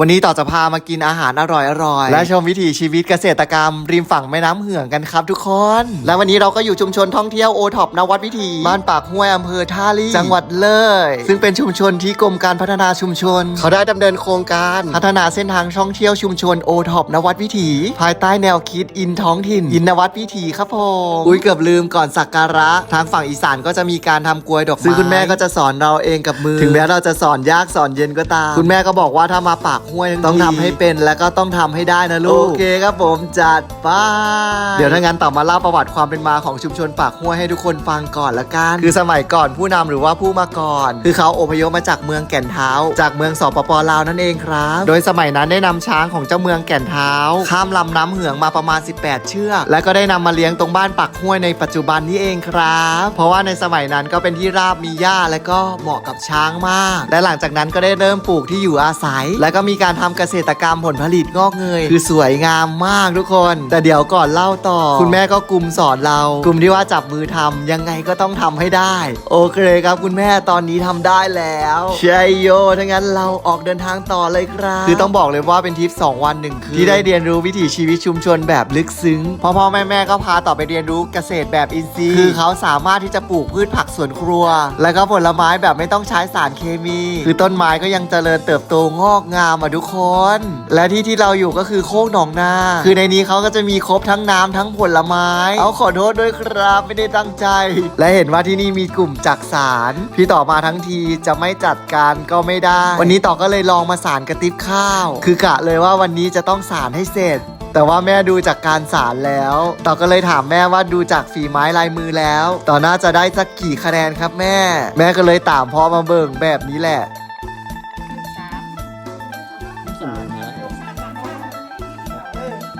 วันนี้ต่อจะพามากินอาหารอร่อยๆและชมวิถีชีวิตเกษตรกรรม ริมฝั่งแม่น้ำเหืองกันครับทุกคน และวันนี้เราก็อยู่ชุมชนท่องเที่ยวโอท็อปนวัดวิถี บ้านปากห้วยอำเภอท่าลี่จังหวัดเลย ซึ่งเป็นชุมชนที่กรมการพัฒนาชุมชน เขาได้ดำเนินโครงการพัฒนาเส้นทางท่องเที่ยวชุมชนโอท็อปนวัดวิถี ภายใต้แนวคิดอินท้องถิ่น อินนวัดวิถีครับผมอุ้ยเกือบลืมก่อนสักการะ ทางฝั่งอีสานก็จะมีการทำกลวยดอกไม้ซึ่งคุณแม่ก็จะสอนเราเองกับมือ ถึงแม้เราจะสอนยากสอนเย็นก็ตามคุณแม่ก็บอกว่าถ้ามาปากห้วยทั้งทีต้องทำให้เป็นแล้วก็ต้องทำให้ได้นะลูก โอเคครับผมจัดไป้าเดี๋ยวถ้างั้นต่อมาเล่าประวัติความเป็นมาของชุมชนปากห้วยให้ทุกคนฟังก่อนละกัน คือสมัยก่อนผู้นำหรือว่าผู้มาก่อน คือเขาอพยพมาจากเมืองแก่นเท้า จากเมืองสปปลาวนั่นเองครับ โดยสมัยนั้นได้นำช้างของเจ้าเมืองแก่นเท้า ข้ามลำน้ำเหืองมาประมาณ 18 เชือก และก็ได้นำมาเลี้ยงตรงบ้านปากห้วยในปัจจุบันนี้เองครับ เพราะว่าในสมัยนั้นก็เป็นที่ราบมีหญ้าและก็เหมาะกับช้างมาก และหลังจากนั้นก็ได้เริ่มปลูกที่อยู่อาศัย และก็มีการทำเกษตรกรรมผลผลิตงอกเงย คือสวยงามมากทุกคน แต่เดี๋ยวก่อนเล่าต่อ คุณแม่ก็กลุ่มสอนเรา กลุ่มที่ว่าจับมือทำยังไงก็ต้องทำให้ได้ โอเคครับคุณแม่ตอนนี้ทำได้แล้วใช่โยถ้างั้นเราออกเดินทางต่อเลยครับ คือต้องบอกเลยว่าเป็นทริป2วันหนึ่งคืนที่ได้เรียนรู้วิถีชีวิตชุมชนแบบลึกซึ้งพ่อพ่อแม่แม่ก็พาต่อไปเรียนรู้เกษตรแบบอินทรีย์คือเขาสามารถที่จะปลูกพืชผักสวนครัว แล้วก็ผลไม้แบบไม่ต้องใช้สารเคมี คือต้นไม้ก็ยังเจริญเติบโตงอกงามอะทุกคน และที่ที่เราอยู่ก็คือโคกหนองนา คือในนี้เขาก็จะมีครบทั้งน้ำทั้งผลไม้ เอาขอโทษด้วยครับไม่ได้ตั้งใจ และเห็นว่าที่นี่มีกลุ่มจักสารพี่ต่อมาทั้งทีจะไม่จัดการก็ไม่ได้ วันนี้ต่อก็เลยลองมาสารกระติบข้าว คือกะเลยว่าวันนี้จะต้องสารให้เสร็จแต่ว่าแม่ดูจากการสารแล้ว ต่อก็เลยถามแม่ว่าดูจากฝีไม้ลายมือแล้ว ต่อน่าจะได้สักกี่คะแนนครับแม่ แม่ก็เลยตามพ่อมาเบิ่งแบบนี้แหละ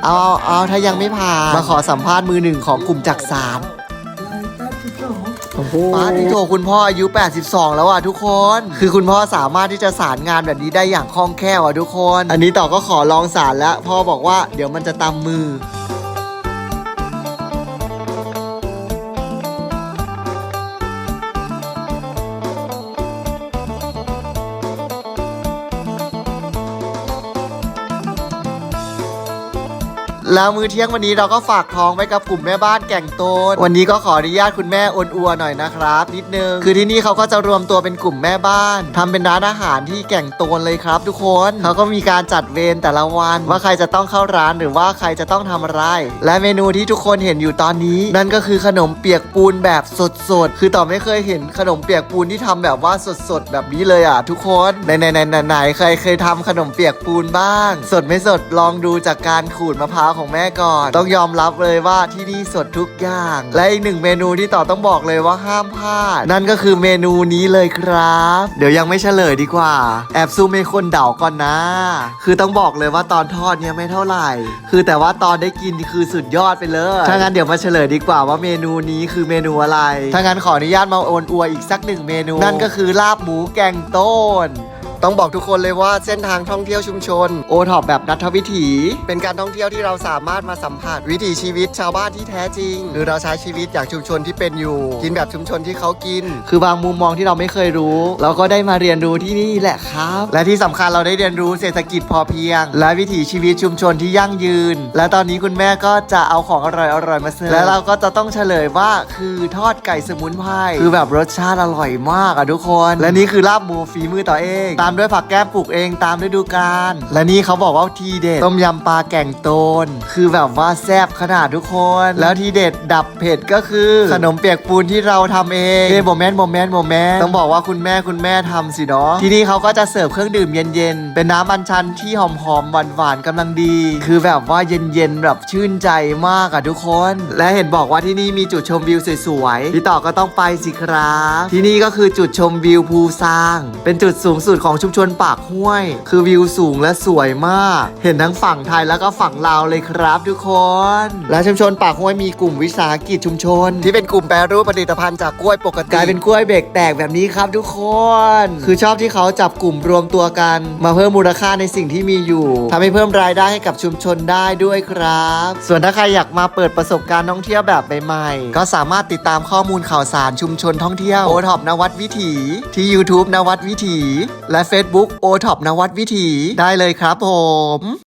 เอาเอาเอาถ้ายังไม่ผ่าน มาขอสัมภาษณ์มือหนึ่งของกลุ่มจักสารป้าที่โถคุณพ่ออายุ 82 แล้วอะทุกคน คือคุณพ่อสามารถที่จะสารงานแบบนี้ได้อย่างคล่องแคล่วอะทุกคน อันนี้ต่อก็ขอลองสารแล้ว พ่อบอกว่าเดี๋ยวมันจะตำมือ แล้วมื้อเที่ยงวันนี้เราก็ฝากท้องไว้กับกลุ่มแม่บ้านแก่งโตน วันนี้ก็ขออนุญาตคุณแม่อ้นอัวหน่อยนะครับ นิดนึง คือที่นี่เขาก็จะรวมตัวเป็นกลุ่มแม่บ้านทำเป็นร้านอาหารที่แก่งโตนเลยครับ ทุกคนเขาก็มีการจัดเวรแต่ละวันว่าใครจะต้องเข้าร้านหรือว่าใครจะต้องทำอะไร และเมนูที่ทุกคนเห็นอยู่ตอนนี้ นั่นก็คือขนมเปียกปูนแบบสดๆ คือต่อไม่เคยเห็นขนมเปียกปูนที่ทำแบบว่าสดๆแบบนี้เลยอะ ทุกคนไหนไหนไหนไหนใครเคยทำขนมเปียกปูนบ้าง สดไม่สดลองดูจากการขูดมะพร้าวของแม่ก่อน ต้องยอมรับเลยว่าที่นี่สดทุกอย่าง และอีกหนึ่งเมนูที่ต่อต้องบอกเลยว่าห้ามพลาด นั่นก็คือเมนูนี้เลยครับ เดี๋ยวยังไม่เฉลยดีกว่า แอบซูมให้คนเดาก่อนนะ คือต้องบอกเลยว่าตอนทอดเนี่ยไม่เท่าไหร่ คือแต่ว่าตอนได้กินคือสุดยอดไปเลยถ้างั้นเดี๋ยวมาเฉลยดีกว่าว่าเมนูนี้คือเมนูอะไรถ้างั้นขออนุญาตมาโอนอัวอีกสักหนึ่งเมนู นั่นก็คือลาบหมูแกงต้น ต้องบอกทุกคนเลยว่าเส้นทางท่องเที่ยวชุมชนโอท็อปแบบนัทวิถี เป็นการท่องเที่ยวที่เราสามารถมาสัมผัสวิถีชีวิตชาวบ้านที่แท้จริง หรือเราใช้ชีวิตอย่างชุมชนที่เป็นอยู่ กินแบบชุมชนที่เขากิน คือบางมุมมองที่เราไม่เคยรู้ เราก็ได้มาเรียนรู้ที่นี่แหละครับ และที่สำคัญเราได้เรียนรู้เศรษฐกิจพอเพียง และวิถีชีวิตชุมชนที่ยั่งยืน และตอนนี้คุณแม่ก็จะเอาของอร่อยๆมาเสิร์ฟและเราก็จะต้องเฉลยว่าคือทอดไก่สมุนไพรคือแบบรสชาติอร่อยมากอะทุกคน และนี่คือลาบหมูฝีมือต่อเองตามด้วยผักแก้มปลูกเองตามฤดูกาล และนี่เขาบอกว่าทีเด็ดต้มยำปลาแก่งโตน คือแบบว่าแซ่บขนาดทุกคน แล้วทีเด็ดดับเผ็ดก็คือ ขนมเปียกปูนที่เราทำเองเฮ้โมเมนต์โมเมนต์โมเมนต์ต้องบอกว่าคุณแม่คุณแม่ทำสิเนาะที่นี่เขาก็จะเสิร์ฟเครื่องดื่มเย็นๆ เป็นน้ำอัญชันที่หอมๆหวานๆกำลังดี คือแบบว่าเย็นๆแบบชื่นใจมากอะทุกคน และเห็นบอกว่าที่นี่มีจุดชมวิวสวยๆพี่ต่อก็ต้องไปสิครับที่นี่ก็คือจุดชมวิวภูซาง เป็นจุดสูงสุดของชุมชนปากห้วย คือวิวสูงและสวยมาก เห็นทั้งฝั่งไทยแล้วก็ฝั่งลาวเลยครับทุกคน และชุมชนปากห้วยมีกลุ่มวิสาหกิจชุมชน ที่เป็นกลุ่มแปรรูปผลิตภัณฑ์จากกล้วยปกติกลายเป็นกล้วยเบรกแตกแบบนี้ครับทุกคน คือชอบที่เขาจับกลุ่มรวมตัวกัน มาเพิ่มมูลค่าในสิ่งที่มีอยู่ทำให้เพิ่มรายได้ให้กับชุมชนได้ด้วยครับ ส่วนถ้าใครอยากมาเปิดประสบการณ์ท่องเที่ยวแบบใหม่ๆก็สามารถติดตามข้อมูลข่าวสารชุมชนท่องเที่ยวโอท็อปนวัดวิถี ที่ YouTube นวัดวิถี และ Facebook โอท็อปนวัดวิถีได้เลยครับผม